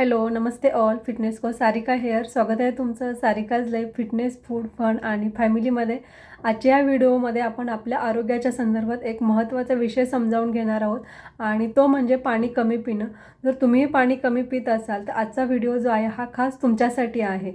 Hello नमस्ते all. Fitness को Sarika hair. स्वागत आहे तुमचं Sarika's life fitness food fun आणि फॅमिलीमध्ये. आजच्या या व्हिडिओमध्ये आपण आपल्या आरोग्याच्या संदर्भात एक महत्त्वाचा विषय समजावून घेणार आहोत आणि तो म्हणजे पाणी कमी पिणं. जर तुम्ही पाणी कमी पित असाल तर आजचा व्हिडिओ जो आहे हा खास तुमच्यासाठी आहे.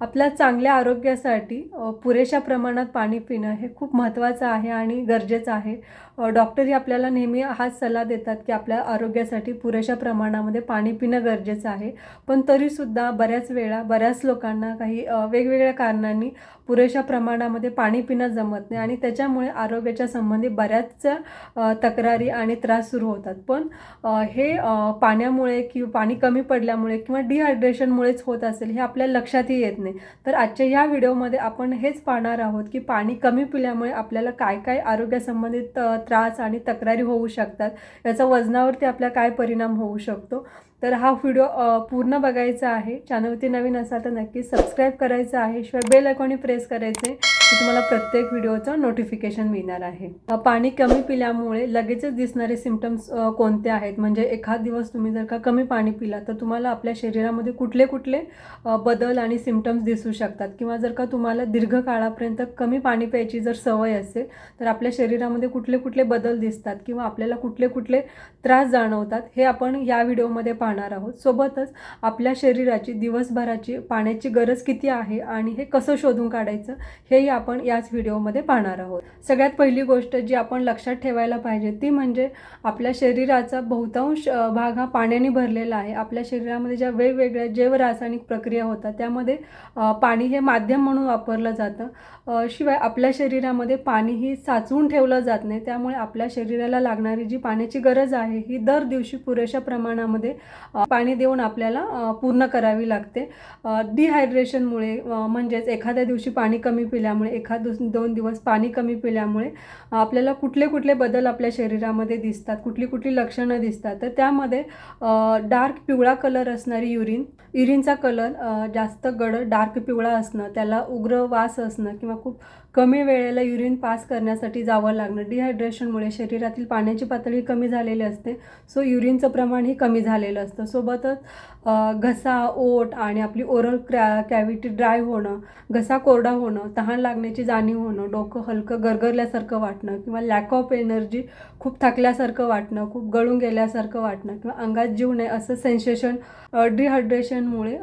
आपल्या चांगल्या आरोग्यासाठी पुरेशा प्रमाणात पाणी पिणं हे खूप महत्त्वाचं आहे आणि गरजेचं आहे. डॉक्टरही आपल्याला नेहमी हाच सल्ला देतात की आपल्या आरोग्यासाठी पुरेशा प्रमाणामध्ये पाणी पिणं गरजेचं आहे. पण तरीसुद्धा बऱ्याच वेळा बऱ्याच लोकांना काही वेगवेगळ्या कारणांनी पुरेशा प्रमाणामध्ये पाणी पिणं जमत नाही आणि त्याच्यामुळे आरोग्याच्या संबंधी बऱ्याच तक्रारी आणि त्रास सुरू होतात. पण हे पाण्यामुळे किंवा पाणी कमी पडल्यामुळे किंवा डिहायड्रेशनमुळेच होत असेल हे आपल्या लक्षातही येत नाही. तर आजच्या या व्हिडिओमध्ये आपण हेच पाहणार आहोत की पाणी कमी पिल्यामुळे आपल्याला काय काय आरोग्यासंबंधित त्रास आणि तक्रारी होऊ शकतात. याचा वजनावरती आपला काय परिणाम होऊ शकतो? तर हा व्हिडिओ पूर्ण बघायचा आहे. चॅनलवरती नवीन असाल तर नक्की सबस्क्राईब करायचं आहे. शिवाय बेल आयकॉनही प्रेस करायचे की तुम्हाला प्रत्येक व्हिडिओचं नोटिफिकेशन मिळणार आहे. पाणी कमी पिल्यामुळे लगेचच दिसणारे सिमटम्स कोणते आहेत? म्हणजे एखाद दिवस तुम्ही जर का कमी पाणी पिला तर तुम्हाला आपल्या शरीरामध्ये कुठले कुठले बदल आणि सिमटम्स दिसू शकतात. किंवा जर का तुम्हाला दीर्घकाळापर्यंत कमी पाणी प्यायची जर सवय असेल तर आपल्या शरीरामध्ये कुठले कुठले बदल दिसतात किंवा आपल्याला कुठले कुठले त्रास जाणवतात हे आपण या व्हिडिओमध्ये पाहणार आहोत. सोबतच आपल्या शरीराची दिवसभराची पाण्याची गरज किती आहे आणि हे कसं शोधून काढायचं हेही आपण याच व्हिडिओमध्ये पाहणार आहोत. सगळ्यात पहिली गोष्ट जी आपण लक्षात ठेवायला पाहिजे ती म्हणजे आपल्या शरीराचा बहुतांश भाग हा पाण्याने भरलेला आहे. आपल्या शरीरामध्ये ज्या वेगवेगळ्या जैव रासायनिक प्रक्रिया होतात त्यामध्ये पाणी हे माध्यम म्हणून वापरलं जातं. शिवाय आपल्या शरीरामध्ये पाणी ही साचवून ठेवलं जात नाही. त्यामुळे आपल्या शरीराला लागणारी जी पाण्याची गरज आहे ही दर दिवशी पुरेशा प्रमाणामध्ये पाणी देऊन आपल्याला पूर्ण करावी लागते. डिहायड्रेशनमुळे म्हणजेच एखाद्या दिवशी पाणी कमी पिल्यामुळे एखाद दोन दिवस पाणी कमी पिल्यामुळे आपल्याला कुठले कुठले बदल आपल्या शरीरामध्ये दिसतात कुठली कुठली लक्षणं दिसतात. तर त्यामध्ये डार्क पिवळा कलर असणारी युरिन युरिनचा कलर जास्त गडद डार्क पिवळा असणं त्याला उग्र वास असणं किंवा खूप कमी वेळेला युरिन पास करण्यासाठी जावं लागणं डिहायड्रेशनमुळे शरीरातील पाण्याची पातळी कमी झालेली असते. सो युरिनचं प्रमाणही कमी झालेलं असतं. सोबतच घसा ओट आणि आपली ओरल क्रॅ कॅव्हिटी ड्राय होणं घसा कोरडा होणं तहान लागण्याची जाणीव होणं डोकं हलकं गरगरल्यासारखं वाटणं किंवा लॅक ऑफ एनर्जी खूप थकल्यासारखं वाटणं खूप गळून गेल्यासारखं वाटणं किंवा अंगात जीव नाही असं सेन्सेशन डिहायड्रेशनमुळे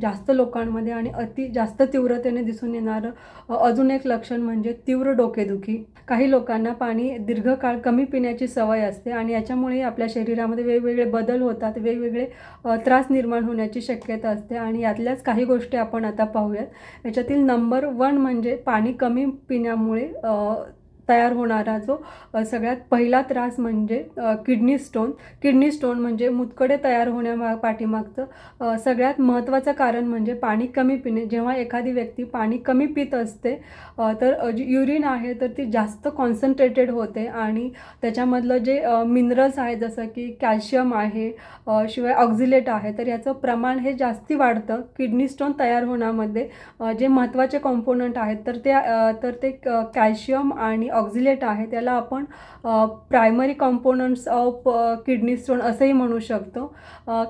जास्त लोकांमध्ये आणि अति जास्त तीव्रतेने दिसून येणारं अजून एक लक्ष लक्षण म्हणजे तीव्र डोकेदुखी. काही लोकांना पाणी दीर्घकाळ कमी पिण्याची सवय असते आणि याच्यामुळे आपल्या शरीरामध्ये वेगवेगळे बदल होतात वेगवेगळे त्रास निर्माण होण्याची शक्यता असते आणि यातल्याच काही गोष्टी आपण आता पाहूयात. याच्यातील नंबर वन म्हणजे पाणी कमी पिण्यामुळे तयार होणारा जो सगळ्यात पहिला त्रास म्हणजे किडनी स्टोन. किडनी स्टोन म्हणजे मुतकडे तयार होण्यामा पाठीमागचं सगळ्यात महत्त्वाचं कारण म्हणजे पाणी कमी पिणे. जेव्हा एखादी व्यक्ती पाणी कमी पित असते तर जी युरिन आहे तर ती जास्त कॉन्सन्ट्रेटेड होते आणि त्याच्यामधलं जे मिनरल्स आहे जसं की कॅल्शियम आहे शिवाय ऑक्झिलेट आहे तर याचं प्रमाण हे जास्ती वाढतं. किडनी स्टोन तयार होण्यामध्ये जे महत्त्वाचे कॉम्पोनंट आहेत तर ते तर ते कॅल्शियम आणि ऑक्झिलेट आहे त्याला आपण primary components of kidney stone असंही म्हणू शकतो.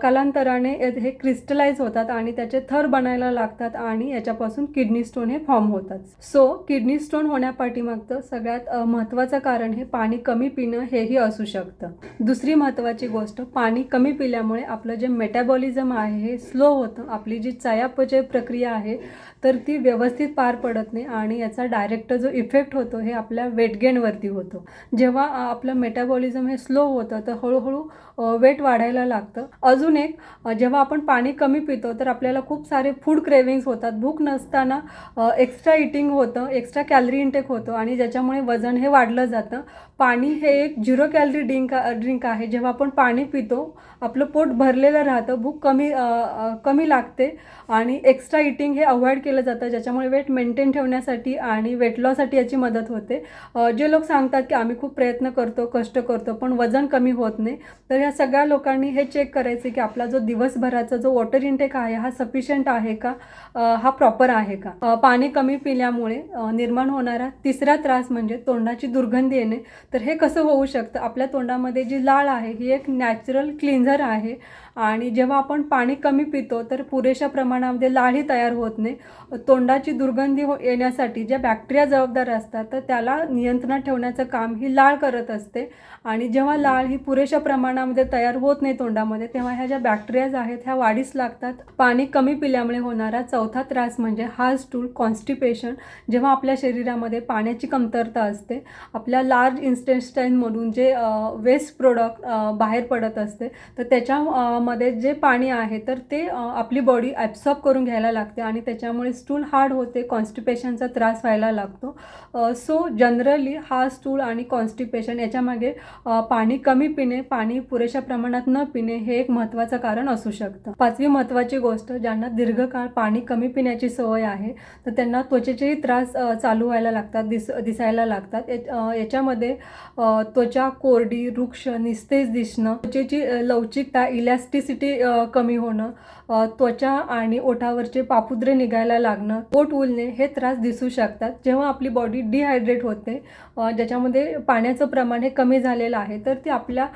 कालांतराने हे- क्रिस्टलाइज होतात आणि त्याचे थर बनायला लागतात आणि याच्यापासून किडनी स्टोन हे फॉर्म होतात. सो किडनी स्टोन होण्यापाठीमागचं सगळ्यात महत्त्वाचं कारण हे पाणी कमी पिणं हेही असू शकतं. दुसरी महत्त्वाची गोष्ट पाणी कमी पिल्यामुळे आपलं जे मेटॅबॉलिझम आहे हे स्लो होतं. आपली जी चयापचय प्रक्रिया आहे तर ती व्यवस्थित पार पडत नाही आणि याचा डायरेक्ट जो इफेक्ट होतो हे आपल्या वेट गेनवरती होतो. जेव्हा आपलं मेटाबॉलिझम हे स्लो होतं तर हळूहळू वेट वाढायला लागतं. अजून एक जेव्हा आपण पाणी कमी पितो तर आपल्याला खूप सारे फूड क्रेविंग्स होतात. भूक नसताना एक्स्ट्रा इटिंग होतं एक्स्ट्रा कॅलरी इंटेक होतं आणि ज्याच्यामुळे वजन हे वाढलं जातं. पाणी हे एक झिरो कॅलरी ड्रिंक ड्रिंक आहे. जेव्हा आपण पाणी पितो आपलं पोट भरलेलं राहतं भूक कमी कमी लागते आणि एक्स्ट्रा इटिंग हे अवॉइड केलं जातं ज्याच्यामुळे वेट मेंटेन ठेवण्यासाठी आणि वेट लॉससाठी याची मदत होते. जे लोक सांगतात की आम्ही खूप प्रयत्न करतो कष्ट करतो पण वजन कमी होत नाही. तर ह्या सगळ्या लोकांनी हे चेक करायचे की आपला जो दिवसभराचा जो वॉटर इंटेक आहे हा सफिशियंट आहे का? हा प्रॉपर आहे का? पाणी कमी पिल्यामुळे निर्माण होणारा तिसरा त्रास म्हणजे तोंडाची दुर्गंधी येणे. तर हे कसं होऊ शकतं? आपल्या तोंडामध्ये जी लाळ आहे ही एक नॅचरल क्लिन्झर आहे. आणि जेव्हा आपण पाणी कमी पितो तर पुरेशा प्रमाणामध्ये लाळी तयार होत नाही. तोंडाची दुर्गंधी हो येण्यासाठी ज्या बॅक्टेरिया जबाबदार असतात तर त्याला नियंत्रणात ठेवण्याचं काम ही लाळ करत असते. आणि जेव्हा लाळ ही पुरेशा प्रमाणामध्ये तयार होत नाही तोंडामध्ये तेव्हा ह्या ज्या बॅक्टेरियाज आहेत ह्या वाढीस लागतात. पाणी कमी पिल्यामुळे होणारा चौथा त्रास म्हणजे हा स्टूल कॉन्स्टिपेशन जेव्हा आपल्या शरीरामध्ये पाण्याची कमतरता असते. आपल्या लार्ज इन्स्टेस्टाईनमधून जे वेस्ट प्रोडक्ट बाहेर पडत असते तर त्याच्या मध्ये जे पाणी आहे तर ते आपली बॉडी ॲब्सॉर्ब करून घ्यायला लागते आणि त्याच्यामुळे स्टूल हार्ड होते कॉन्स्टिपेशनचा त्रास व्हायला लागतो. सो जनरली हा स्टूल आणि कॉन्स्टिपेशन याच्यामागे पाणी कमी पिणे पाणी पुरेशा प्रमाणात न पिणे हे एक महत्त्वाचं कारण असू शकतं. पाचवी महत्त्वाची गोष्ट ज्यांना दीर्घकाळ पाणी कमी पिण्याची सवय आहे तर त्यांना त्वचेचेही त्रास चालू व्हायला लागतात दिस दिसायला लागतात. याच्यामध्ये त्वचा कोरडी वृक्ष निस्तेज दिसणं त्वचेची लवचिकता इलॅस इलॅस्टिसिटी कमी होणं त्वचा आणि ओठावरचे पापुद्रे निघायला लागणं पोट उलणे हे त्रास दिसू शकतात. जेव्हा आपली बॉडी डिहायड्रेट होते ज्याच्यामध्ये पाण्याचं प्रमाण हे कमी झालेलं आहे तर ती आपल्या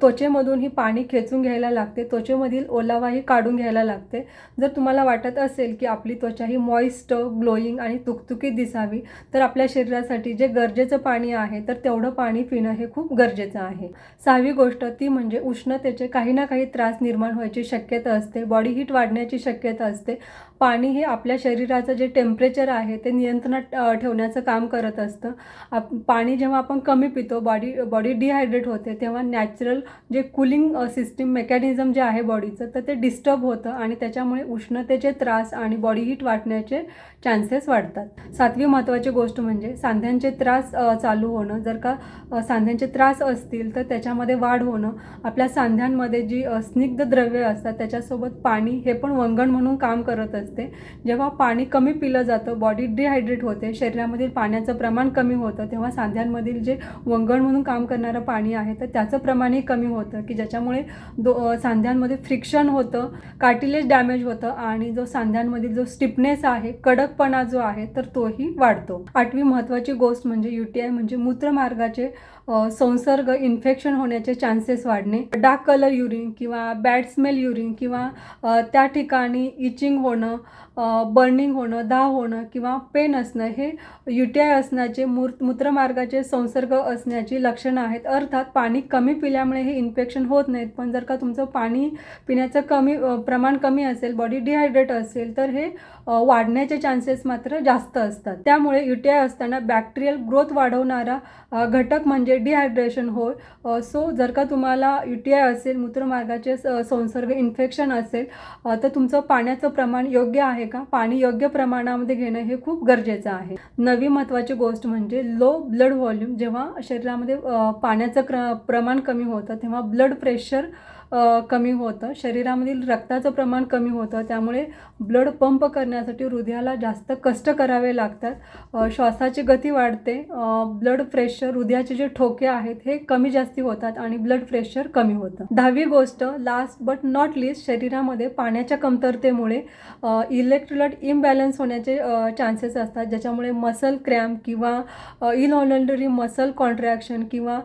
त्वचेमधून ही पाणी खेचून घ्यायला लागते. त्वचेमधील ओलावाही काढून घ्यायला लागते. जर तुम्हाला वाटत असेल की आपली त्वचा ही मॉइस्ट ग्लोईंग आणि तुकतुकीत दिसावी तर आपल्या शरीरासाठी जे गरजेचं पाणी आहे तर तेवढं पाणी पिणं हे खूप गरजेचं आहे. सहावी गोष्ट ती म्हणजे उष्णतेचे काही ना काही त्रास निर्माण व्हायची शक्यता असते. बॉडी हीट वाढण्याची शक्यता असते. पाणी हे आपल्या शरीराचं जे टेम्परेचर आहे ते नियंत्रणात ठेवण्याचं काम करत असतं. आप पाणी जेव्हा आपण कमी पितो बॉडी बॉडी डिहायड्रेट होते तेव्हा नॅचरल जे कुलिंग सिस्टीम मेकॅनिझम जे आहे बॉडीचं तर ते डिस्टर्ब होतं आणि त्याच्यामुळे उष्णतेचे त्रास आणि बॉडी हीट वाटण्याचे चान्सेस वाढतात. सातवी महत्त्वाची गोष्ट म्हणजे सांध्यांचे त्रास चालू होणं. जर का सांध्यांचे त्रास असतील तर त्याच्यामध्ये वाढ होणं. आपल्या सांध्यांमध्ये जी स्निग्ध द्रव्ये असतात त्याच्यासोबत पाणी हे पण वंगण म्हणून काम करत असते. जेव्हा पाणी कमी पिलं जातं बॉडी डिहायड्रेट होते शरीरामधील पाण्याचं प्रमाण कमी होतं तेव्हा सांध्यांमधील जे वंगण म्हणून काम करणारं पाणी आहे तर त्याचं प्रमाणही कमी होतं की ज्याच्यामुळे दो सांध्यांमध्ये फ्रिक्शन होतं कार्टिलेज डॅमेज होतं आणि जो सांध्यांमधील जो स्टिफनेस आहे कडकपणा जो आहे तर तोही वाढतो. आठवी महत्त्वाची गोष्ट म्हणजे यू टी आय म्हणजे मूत्रमार्गाचे संसर्ग इन्फेक्शन होण्याचे चान्सेस वाढणे. डार्क कलर युरिन किंवा बॅड स्मेल युरिन किंवा त्या ठिकाणी इचिंग होणं बर्निंग होणं दाह होणं किंवा पेन असणं हे यू टी आय असण्याचे मूर मार्गाचे संसर्ग असण्याची लक्षणं आहेत. अर्थात पाणी कमी पिल्यामुळे हे इन्फेक्शन होत नाहीत. पण जर का तुमचं पाणी पिण्याचं कमी प्रमाण कमी असेल बॉडी डिहायड्रेट असेल तर हे वाढण्याचे चान्सेस मात्र जास्त असतात. त्यामुळे यू टी आय असताना बॅक्टेरियल ग्रोथ वाढवणारा घटक म्हणजे डिहायड्रेशन होय. सो जर का तुम्हाला यू टी आय असेल मूत्रमार्गाचे स- संसर्ग इन्फेक्शन असेल तर तुमचं पाण्याचं प्रमाण योग्य आहे का? पाणी योग्य प्रमाणामध्ये घेणं हे खूप गरजेचं आहे. नवी महत्त्वाची गोष्ट म्हणजे लो ब्लड व्हॉल्यूम जेव्हा शरीरामध्ये पाण्याचं क्र प्रमाण कमी होतं तेव्हा ब्लड प्रेशर कमी होतं. शरीरामधील रक्ताचं प्रमाण कमी होतं. त्यामुळे ब्लड पंप करण्यासाठी हृदयाला जास्त कष्ट करावे लागतात. श्वासाची गती वाढते. ब्लड प्रेशर हृदयाचे जे ठोके आहेत हे कमी जास्ती होतात आणि ब्लड प्रेशर कमी होतं. दहावी गोष्ट लास्ट बट नॉट लिस्ट शरीरामध्ये पाण्याच्या कमतरतेमुळे इलेक्ट्रोलाइट इम्बॅलन्स होण्याचे चान्सेस असतात. ज्याच्यामुळे मसल क्रॅम्प किंवा इनऑलंडरी मसल कॉन्ट्रॅक्शन किंवा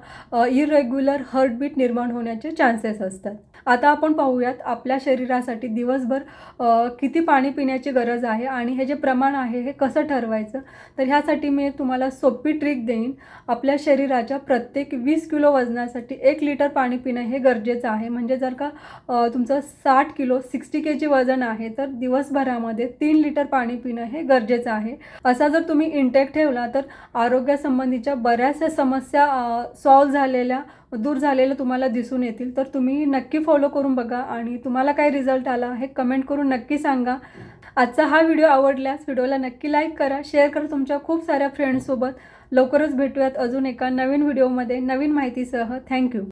इरेग्युलर हार्टबीट निर्माण होण्याचे चान्सेस असतात. आता आपण पाहूयात आपल्या शरीरासाठी दिवसभर किती पाणी पिण्याची गरज आहे आणि हे जे प्रमाण आहे हे कसं ठरवायचं? तर ह्यासाठी मी तुम्हाला सोपी ट्रिक देईन. आपल्या शरीराच्या प्रत्येक वीस किलो वजनासाठी एक लिटर पाणी पिणं हे गरजेचं आहे. म्हणजे जर का तुमचं साठ किलो सिक्स्टी के जी वजन आहे तर दिवसभरामध्ये तीन लिटर पाणी पिणं हे गरजेचं आहे. असा जर तुम्ही इंटेक ठेवला तर आरोग्यासंबंधीच्या बऱ्याचशा समस्या सॉल्व झालेल्या दूर झालेलं तुम्हाला दिसून येतील तर तुम्ही नक्की फॉलो करून बघा आणि तुम्हाला काय रिझल्ट आला हे कमेंट करून नक्की सांगा. आजचा हा व्हिडिओ आवडल्यास व्हिडिओला नक्की लाईक करा शेअर करा तुमच्या खूप साऱ्या फ्रेंड्ससोबत लवकरच भेटूयात अजून एका नवीन व्हिडिओमध्ये नवीन माहितीसह. थँक्यू